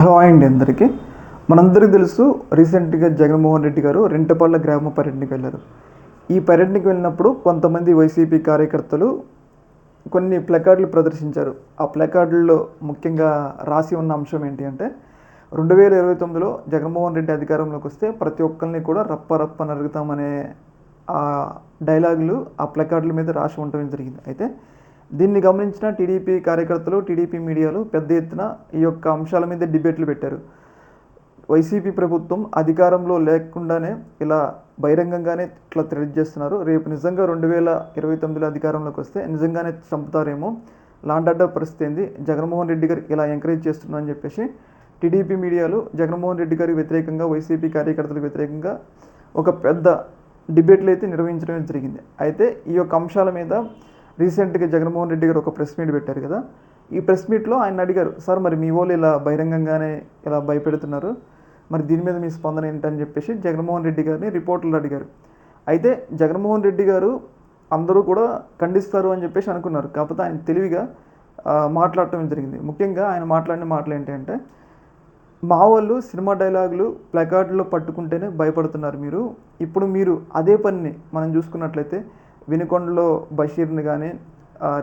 Hello అండి అందరికీ. మనందరికీ తెలుసు రీసెంట్గా జగన్మోహన్ రెడ్డి గారు రెంటపల్ల గ్రామ పర్యటనకి వెళ్ళారు. ఈ పర్యటనకి వెళ్ళినప్పుడు కొంతమంది వైసీపీ కార్యకర్తలు కొన్ని ప్లకార్డులు ప్రదర్శించారు. ఆ ప్లకార్డుల్లో ముఖ్యంగా రాసి ఉన్న అంశం ఏంటి అంటే రెండు వేల ఇరవై తొమ్మిదిలో జగన్మోహన్ రెడ్డి అధికారంలోకి వస్తే ప్రతి ఒక్కరిని కూడా రప్ప రప్ప నరుగుతామనే ఆ డైలాగులు ఆ ప్లకార్డుల మీద రాసి ఉండటం జరిగింది. అయితే దీన్ని గమనించిన టీడీపీ కార్యకర్తలు టీడీపీ మీడియాలు పెద్ద ఎత్తున ఈ యొక్క అంశాల మీద డిబేట్లు పెట్టారు. వైసీపీ ప్రభుత్వం అధికారంలో లేకుండానే ఇలా బహిరంగంగానే ఇట్లా థ్రెడ్ చేస్తున్నారు. రేపు నిజంగా రెండు వేల ఇరవై తొమ్మిదిలో అధికారంలోకి వస్తే నిజంగానే చంపుతారేమో లాండ్ పరిస్థితి ఏంది? జగన్మోహన్ రెడ్డి గారు ఇలా ఎంకరేజ్ చేస్తున్నా అని చెప్పేసి టీడీపీ మీడియాలు జగన్మోహన్ రెడ్డి గారికి వ్యతిరేకంగా వైసీపీ కార్యకర్తలకు వ్యతిరేకంగా ఒక పెద్ద డిబేట్లు అయితే నిర్వహించడం జరిగింది. అయితే ఈ యొక్క అంశాల మీద రీసెంట్గా జగన్మోహన్ రెడ్డి గారు ఒక ప్రెస్ మీట్ పెట్టారు కదా. ఈ ప్రెస్ మీట్లో ఆయన అడిగారు సార్ మరి మీ వాళ్ళు ఇలా బహిరంగంగానే ఇలా భయపెడుతున్నారు మరి దీని మీద మీ స్పందన ఏంటని చెప్పేసి జగన్మోహన్ రెడ్డి గారిని రిపోర్టర్లు అడిగారు. అయితే జగన్మోహన్ రెడ్డి గారు అందరూ కూడా ఖండిస్తారు అని చెప్పేసి అనుకున్నారు. కాకపోతే ఆయన తెలివిగా మాట్లాడటం జరిగింది. ముఖ్యంగా ఆయన మాట్లాడిన మాటలు ఏంటంటే మా వాళ్ళు సినిమా డైలాగులు ప్లకార్డులో పట్టుకుంటేనే భయపడుతున్నారు మీరు. ఇప్పుడు మీరు అదే పనిని మనం చూసుకున్నట్లయితే వినుకొండలో బషీర్ని కానీ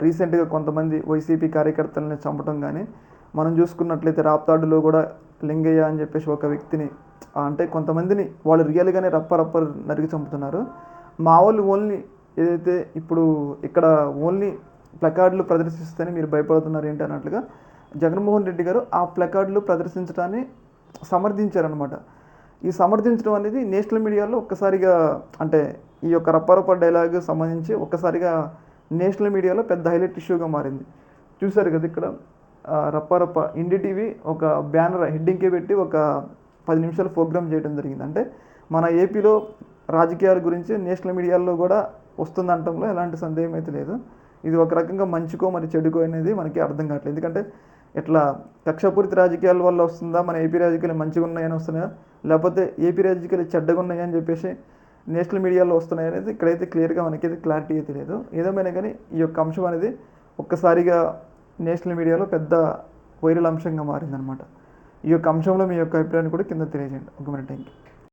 రీసెంట్గా కొంతమంది వైసీపీ కార్యకర్తలని చంపడం కానీ మనం చూసుకున్నట్లయితే రాప్తాడులో కూడా లింగయ్య అని చెప్పేసి ఒక వ్యక్తిని అంటే కొంతమందిని వాళ్ళు రియల్గానే రప్ప రప్ప నరికి చంపుతున్నారు. మా వాళ్ళు ఓన్లీ ఏదైతే ఇప్పుడు ఇక్కడ ఓన్లీ ప్లకార్డులు ప్రదర్శిస్తేనే మీరు భయపడుతున్నారు ఏంటి అన్నట్లుగా జగన్మోహన్ రెడ్డి గారు ఆ ప్లకార్డులు ప్రదర్శించడాన్ని సమర్థించారనమాట ఈ సమర్థించడం అనేది నేషనల్ మీడియాలో ఒక్కసారిగా అంటే ఈ యొక్క రప్పరప్ప డైలాగ్ సంబంధించి ఒక్కసారిగా నేషనల్ మీడియాలో పెద్ద హైలైట్ ఇష్యూగా మారింది. చూశారు కదా ఇక్కడ రప్పరప్ప రప్పారప్ప ఒక బ్యానర్ హెడ్డింగ్కే పెట్టి ఒక పది నిమిషాలు ప్రోగ్రామ్ చేయడం జరిగింది. అంటే మన ఏపీలో రాజకీయాల గురించి నేషనల్ మీడియాల్లో కూడా వస్తుందంటంలో ఎలాంటి సందేహం అయితే లేదు. ఇది ఒక రకంగా మంచికో మరి చెడుకో అనేది మనకి అర్థం కావట్లేదు. ఎందుకంటే ఇట్లా కక్షపూరిత రాజకీయాల వల్ల వస్తుందా మన ఏపీ రాజకీయాలు మంచిగా ఉన్నాయని వస్తున్నాయా లేకపోతే ఏపీ రాజకీయాలు చెడ్డగా ఉన్నాయని చెప్పేసి నేషనల్ మీడియాలో వస్తున్నాయి అనేది ఇక్కడైతే క్లియర్గా మనకైతే క్లారిటీ అయితే లేదు. ఏదేమైనా కానీ ఈ యొక్క అంశం అనేది ఒక్కసారిగా నేషనల్ మీడియాలో పెద్ద వైరల్ అంశంగా మారిందనమాట. ఈ యొక్క అంశంలో మీ యొక్క అభిప్రాయాన్ని కూడా కింద తెలియజేయండి. ఒక మినిట్ థ్యాంక్ యూ